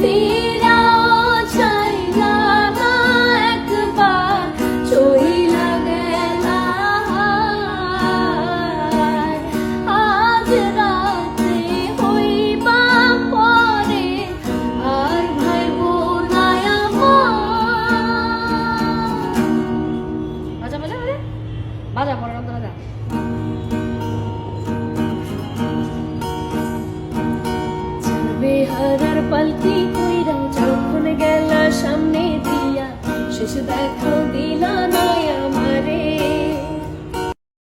ফিরাও চাইলা না একবার চইলা গেলা আজ রাতে হইবা পরে আর পালকি কইরা যখন গেলা সামনে দিয়া শেষ দেখাও দিলা নাই।